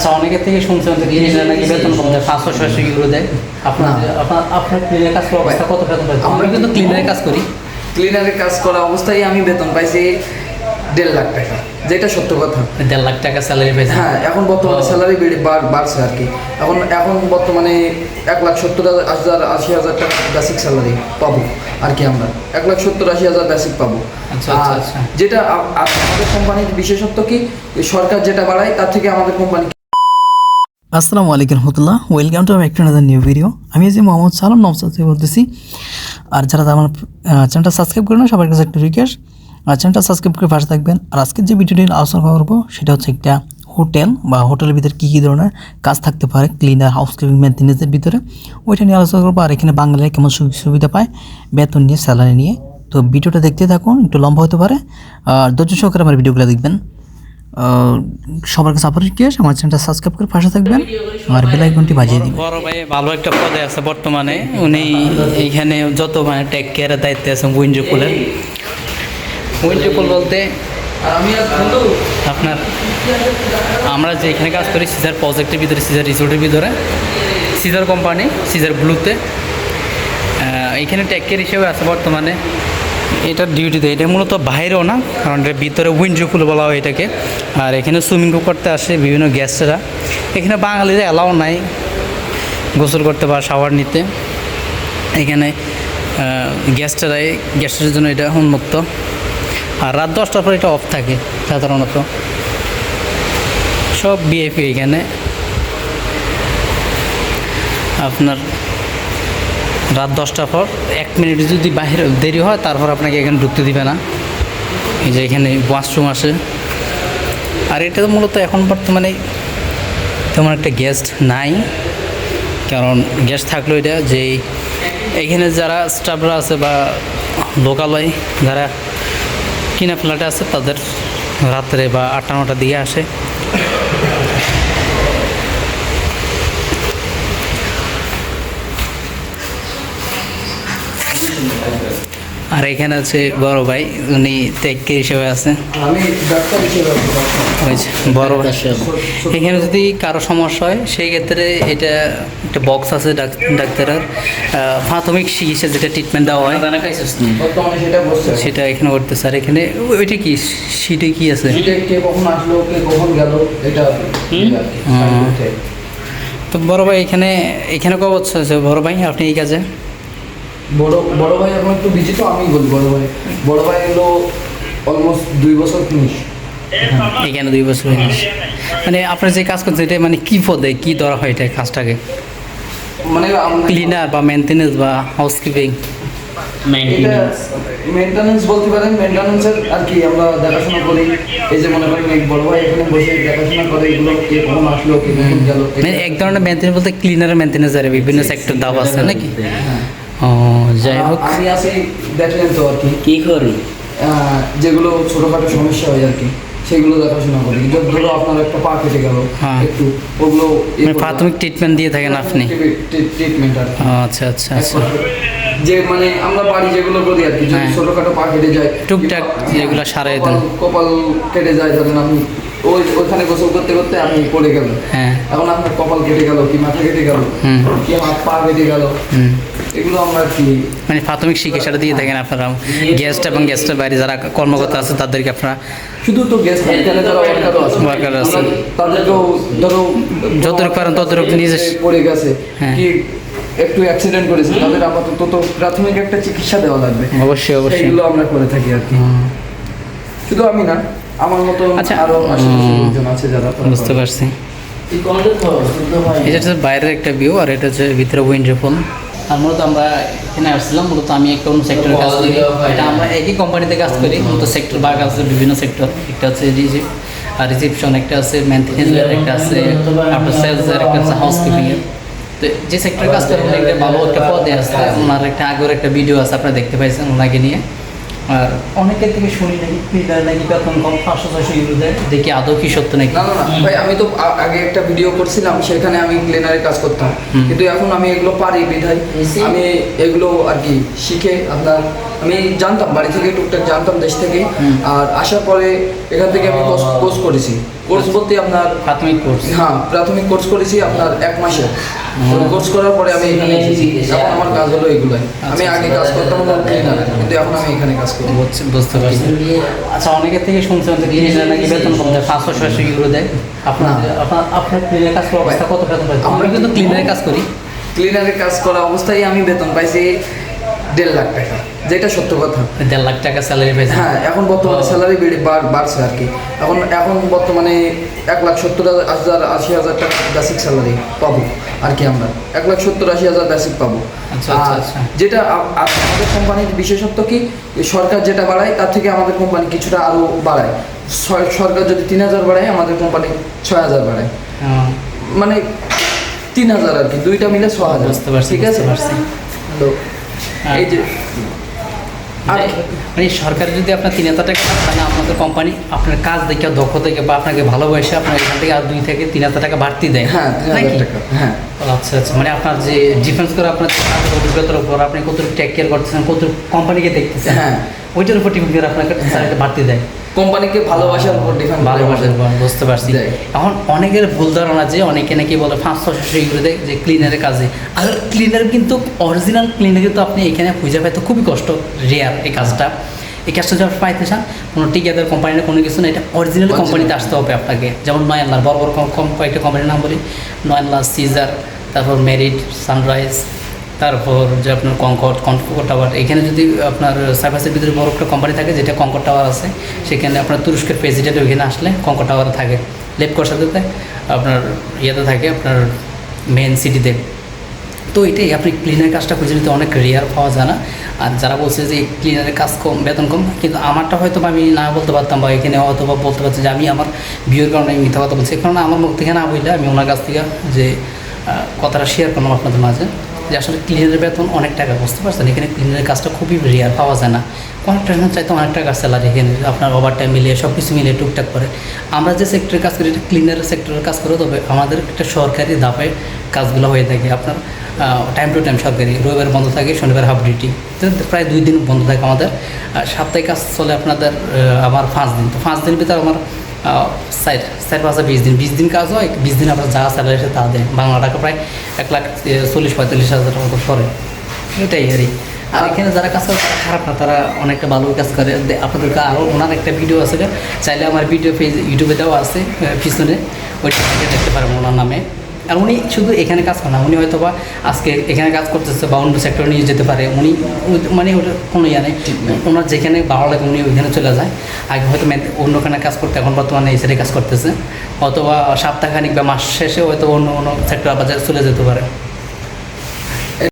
আচ্ছা অনেকের থেকে শুনছেন যে ক্লিনার নাকি বেতন কম দেয় পাঁচশো ছয়শো ইউরো দেয়। আপনার আপনার আপনার ক্লিনার কাজ করার অবস্থা কত বেতন আমরা কিন্তু ক্লিনারে কাজ করি। ক্লিনারের কাজ করা অবস্থায় আমি বেতন পাইছি দেড় লাখ টাকা যেটা সত্য কথা। দেড় লাখ টাকা স্যালারি পাইছে হ্যাঁ এখন বর্তমানে স্যালারি বেড়ে বাড়ছে আর কি। এখন এখন বর্তমানে এক লাখ সত্তর হাজার আশি হাজার টাকা বেসিক স্যালারি পাবো আর কি আমরা। এক লাখ সত্তর আশি হাজার বেসিক পাবো। আচ্ছা, আচ্ছা, আচ্ছা। যেটা আমাদের কোম্পানির বিশেষত্ব কি? সরকার যেটা বাড়ায় তার থেকে আমাদের কোম্পানি আসসালামু আলাইকুম রহমতুল্লাহ। ওয়েলকাম টু একটা নাদার নিউ ভিডিও আমি আছি মোহাম্মদ সালাম নমসাদ থেকে বলতেছি। আর যারা আমার চ্যানেলটা সাবস্ক্রাইব করে না, সবার কাছে একটা রিকোয়েস্ট আর চ্যানেলটা সাবস্ক্রাইব করে পাশে থাকবেন। আর আজকের যে ভিডিওটি আলোচনা করব, সেটা হচ্ছে একটা হোটেল বা হোটেলের ভিতরে কী কী ধরনের কাজ থাকতে পারে ক্লিনার হাউস ক্লিনিং মেনটেন্যান্সের ভিতরে। ওইটা নিয়ে আলোচনা করব। আর এখানে বাঙালিরা কেমন সুবিধা পায়, বেতন নিয়ে স্যালারি নিয়ে। তো ভিডিওটা দেখতে থাকুন, একটু লম্বা হতে পারে। আর ধৈর্য সহকারে আমার ভিডিওগুলো দেখবেন। সবার কাছে আবার রিকোয়েস্ট আমার চ্যানেলটা সাবস্ক্রাইব করে পাশে থাকবেন আর বেল আইকনটি বাজিয়ে দিবেন। বড় ভাই ভালো একটা পদে আছে বর্তমানে। উনি এইখানে যত মানে টেক কেয়ারের দায়িত্বে আছেন উইন্ডো পুল বলতে আপনার, আমরা যে এখানে কাজ করি সিজার প্রজেক্টের ভিতরে সিজার রিসোর্টের ভিতরে। সিজার কোম্পানি সিজার ব্লুতে এখানে টেক কেয়ার হিসেবে আছে বর্তমানে। এটা ডিউটিতে এটা মূলত বাইরেও না, কারণ এটা ভিতরে উইন্ডো পুল বলা হয় এটাকে। আর এখানে সুইমিং করতে আসে বিভিন্ন গেস্টরা এখানে বাঙালিরা অ্যালাও নাই গোসল করতে বা শাওয়ার নিতে। এখানে গ্যাসটারাই গ্যাসের জন্য এটা উন্মুক্ত। আর রাত দশটার পর এটা অফ থাকে, সাধারণত। সব বিএপি এখানে। আপনার রাত দশটার পর এক মিনিট যদি বাইরে দেরি হয়, তারপর আপনাকে এখানে ঢুকতে দিবে না। এই যে এখানে ওয়াশরুম আসে। আর এটা তো মূলত এখন বর্তমানে তেমন একটা গেস্ট নাই। কারণ গেস্ট থাকল এটা যে এখানে যারা স্টাফরা আছে বা লোকালয় যারা কিনা ফ্ল্যাটে আছে, তাদের রাত্রে বা আটটা নটা দিয়ে আসে। আর এখানে আছে বড় ভাই উনি টেক্কে হিসেবে আছে। আমি ডাক্তার হিসেবে আছি, ডাক্তার। হয়েছে বড় এখানে যদি কারও সমস্যা হয় সেই ক্ষেত্রে এটা একটা বক্স আছে ডাক- ডাক্তারের প্রাথমিক চিকিৎসা যেটা ট্রিটমেন্ট দেওয়া হয়। সেটা সেটা এখানে করতে স্যার এখানে ওইটা কি? সিটে কি আছে? কে কে কি। তো বড় ভাই এখানে এখানে বছর আছে বড় ভাই আপনি এই কাজে? বড় বড় ভাই এখন একটু বিজি তো আমি বলি বড় ভাই। বড় ভাই হলো অলমোস্ট দুই বছর ফিনিশ এখানে দুই বছর গেছে মানে আপনার যে কাজ করছেন এটা মানে কি পদে কি ধরা হয় এটা কাজটাকে? মানে ক্লিনার বা মেনটেনেন্স বা হাউসকিপিং এটা মেনটেন্যান্স বলতে পারেন মেনটেন্যান্সের আর কি আমরা দেখাশোনা করি। এই যে মনে করেন এই বড় ভাই এখানে বসে দেখাশোনা করে এগুলো কে কখন আসলো কে কখন গেল মানে এক ধরনের মেনটেনেন্স বলতে ক্লিনার মেনটেনেন্স আর বিভিন্ন সেক্টর দাও আছে নাকি? ও যাই হোক। আমি আসি দেখলেন তো আর কি। কি করি যেগুলো ছোটোখাটো সমস্যা হয় আর কি সেগুলো দেখাশোনা করি। ধরো আপনার একটা পা কেটে গেল হ্যাঁ। একটু ওগুলো মানে প্রাথমিক ট্রিটমেন্ট দিয়ে থাকেন আপনি? ট্রিটমেন্ট আর আচ্ছা আচ্ছা আচ্ছা। যে মানে আমরা বাড়ি যেগুলো করি আর কি যদি হ্যাঁ। ছোটোখাটো পা কেটে যায় টুকটাক যেগুলো সারাই দেন। কপাল- কেটে যায় ধরেন আপনি ওই ওইখানে গোসল করতে করতে আপনি পড়ে গেলেন হ্যাঁ। এখন আপনার কপাল কেটে গেল কি মাথা কেটে গেল। কি হাত পা কেটে গেল এগুলো আমরা কি? মানে প্রাথমিক চিকিৎসাটা দিয়ে থাকেন আপনারা। গেস্ট এবং গেস্টের বাইরে যারা কর্মকর্তা আছে তাদেরকে আপনারা শুধু তো গেস্ট এখানে যারা ওয়ার্কারও আছে Worker আছে। তাদেরকেও ধরো যতটুকু পারেন ততটুকু নিজে পড়ে গেছে হ্যাঁ। কি একটু অ্যাক্সিডেন্ট করেছে তাদের আপাতত তো প্রাথমিক একটা চিকিৎসা দেওয়া লাগবে। অবশ্যই অবশ্যই। সেগুলো আমরা করে থাকি আর কি। শুধু আমি না আমার মতো আচ্ছা। আরও আছে যারা বুঝতে পারছি। এটা হচ্ছে বাইরের একটা ভিউ আর এটা হচ্ছে ভিতরে উইন্ডো ফোন আর মূলত আমরা এখানে আসছিলাম মূলত আমি একটা অন্য সেক্টরে কাজ করি। এটা আমরা একই কোম্পানিতে কাজ করি মূলত সেক্টর ভাগ আছে বিভিন্ন সেক্টর একটা হচ্ছে রিজিপ আর রিসিপশন একটা আছে মেনটেনেন্সের একটা আছে আপনার সেলসের একটা আছে হাউসকিপিংয়ের তো যে সেক্টরে কাজ করেন একটা ভালো একটা পদে আছে। ওনার একটা আগের একটা ভিডিও আছে আপনারা দেখতে পাইছেন ওনাকে নিয়ে। আর অনেকের থেকে শুনি নাকি ক্লিনার নাকি বেতন কম পাঁচশো ছয়শো ইউরো দেয় দেখি আদৌ কি সত্য নাকি? না না না। ভাই আমি তো আগে একটা ভিডিও করছিলাম সেখানে আমি ক্লিনারের কাজ করতাম। কিন্তু এখন আমি এগুলো পারি বিধায়। আমি এগুলো আর কি শিখে আপনার আমি জানতাম বাড়ি থেকে টুকটাক জানতাম দেশ থেকে। আর আসার পরে এখান থেকে আমি কোর্স কোর্স করেছি। কোর্স বলতে আপনার প্রাথমিক কোর্স। হ্যাঁ প্রাথমিক কোর্স করেছি আপনার এক মাসে। কোর্স করার পরে আমি এখানে এখন আমার কাজ হলো এগুলাই। আমি আগে কাজ করতাম ক্লিনারে কিন্তু এখন আমি এখানে কাজ করি। বুঝছি বুঝতে পারছি। আচ্ছা অনেকের থেকে শুনছেন যে ক্লিনার নাকি বেতন কম দেয় পাঁচশো ছয়শো ইউরো দেয়। আপনার আপনার আপনার ক্লিনার কাজ করার অবস্থা কত বেতন পাই আমরা কিন্তু ক্লিনারে কাজ করি। ক্লিনারে কাজ করা অবস্থায় আমি বেতন পাইছি দেড় লাখ টাকা যেটা সত্য কথা। দেড় লাখ টাকা স্যালারি পাইছে হ্যাঁ এখন বর্তমানে স্যালারি বেড়ে বাড়- বাড়ছে আর কি। এখন এখন বর্তমানে এক লাখ সত্তর হাজার আশি হাজার টাকা বেসিক স্যালারি পাবো আর কি আমরা। এক লাখ সত্তর আশি হাজার বেসিক পাবো। আচ্ছা, আচ্ছা, আচ্ছা। যেটা আমাদের কোম্পানির বিশেষত্ব কি? সরকার যেটা বাড়ায় তার থেকে আমাদের কোম্পানি কিছুটা আরও বাড়ায়। সরকার যদি তিন হাজার বাড়ায় আমাদের কোম্পানি ছয় হাজার বাড়ায়। মানে তিন হাজার আর কি দুইটা মিলে ছ হাজার। ঠিক আছে? তো এই যে মানে সরকার যদি আপনার তিন হাজার টাকা তাহলে আপনাদের কোম্পানি আপনার কাজ দেখে দক্ষ থেকে বা আপনাকে ভালোবাসে আপনার এখান থেকে আর দুই থেকে তিন হাজার টাকা বাড়তি দেয়। হ্যাঁ হ্যাঁ। আচ্ছা আচ্ছা মানে আপনার যে ডিফেন্স করে আপনার কাজের অভিজ্ঞতার উপর আপনি কত টেক কেয়ার করতেছেন কত কোম্পানিকে দেখতেছেন হ্যাঁ। ওইটার উপর ডিপেন্ড করে আপনাকে বাড়তি দেয়। কোম্পানিকে ভালোবাসার উপর ডিপেন্ড ভালোবাসার উপর বুঝতে পারছি। এখন অনেকের ভুল ধারণা যে অনেকে নাকি বলে পাঁচশো ছশো ইউরো দেয় যে ক্লিনারের কাজে। আর ক্লিনার কিন্তু অরিজিনাল ক্লিনার কিন্তু আপনি এখানে খুঁজে পাইতে খুবই কষ্ট রেয়ার এই কাজটা। এই কাজটা যখন পাইতে চান কোনো টিকাদার কোম্পানির কোনো কিছু না এটা অরিজিনাল কোম্পানিতে আসতে হবে আপনাকে। যেমন নয়ানলার বড় বড় কম- কয়েকটা কোম্পানির নাম বলি। নয়ানলার সিজার তারপর মেরিট সানরাইজ তারপর যে আপনার কঙ্কট কঙ্কট টাওয়ার এখানে যদি আপনার সার্ভিসের ভিতরে বড় একটা কোম্পানি থাকে, যেটা কঙ্কট টাওয়ার আছে, সেখানে আপনার তুরস্কের প্রেসিডেন্ট ওইখানে আসলে কঙ্কট টাওয়ারে থাকে। লেপকোর সাথে আপনার ইয়েতে থাকে, আপনার মেন সিটিতে তো এটাই, আপনি ক্লিনার কাজটা খুঁজে নিতে অনেক রেয়ার পাওয়া যায় না। আর যারা বলছে যে ক্লিনারের কাজ কম, বেতন কম, কিন্তু আমারটা হয়তো আমি না বলতে পারতাম বা এখানে হয়তো বা বলতে পারছি যে আমি আমার বিয়ের কারণে আমি মিথ্যা কথা বলছি। কারণ আমার মুখ থেকে না বললে আমি ওনার কাছ থেকে যে কথাটা শেয়ার করলাম আপনাদের মাঝে। যে আসলে ক্লিনারের বেতন অনেক টাকা, বুঝতে পারছেন? এখানে ক্লিনারের কাজটা খুবই রেয়ার পাওয়া যায় না। কন্ট্রাকশন চাইতে অনেক টাকা স্যালারি এখানে, আপনার ওভার টাইম মিলিয়ে সব কিছু মিলিয়ে টুকটাক করে। আমরা যে সেক্টরে কাজ করি, এটা ক্লিনারের সেক্টরের কাজ করে, তবে আমাদের একটা সরকারি ধাপে কাজগুলো হয়ে থাকে। আপনার টাইম টু টাইম সরকারি। রবিবার বন্ধ থাকে, শনিবার হাফ ডিউটি প্রায় দুই দিন বন্ধ থাকে আমাদের। সাপ্তাহিক কাজ চলে আপনাদের আবার পাঁচ দিন। তো পাঁচ দিন ভিতরে আমার সাইড সাইড পাঁচে বিশ দিন। বিশ দিন কাজ হয়, বিশ দিন আপনার যা স্যালারি আছে তা দেয়। বাংলা টাকা প্রায় এক লাখ চল্লিশ, পঁয়তাল্লিশ হাজার মতো পরে এটাই আর আর এখানে যারা কাজ করে, তারা খারাপ না, তারা অনেকটা ভালো কাজ করে। আপনাদের আপনাদেরকে আরও ওনার একটা ভিডিও আছে চাইলে আমার ভিডিও পেজ ইউটিউবে দেওয়া আছে পিছনে। ওইটা দেখতে পারবেন ওনার নামে। আর উনি শুধু এখানে কাজ করেন না উনি হয়তো বা আজকে এখানে কাজ করতেছে বা অন্য সেক্টরে নিয়ে যেতে পারে উনি মানে ওটা কোনো ইয়া নেই। ওনার যেখানে ভালো লাগে উনি ওইখানে চলে যায়। আগে হয়তো অন্যখানে কাজ করতে এখন বর্তমানে এই সাইডে কাজ করতেছে। অথবা সপ্তাহখানিক বা মাস শেষে হয়তো অন্য অন্য সেক্টর আবার চলে যেতে পারে।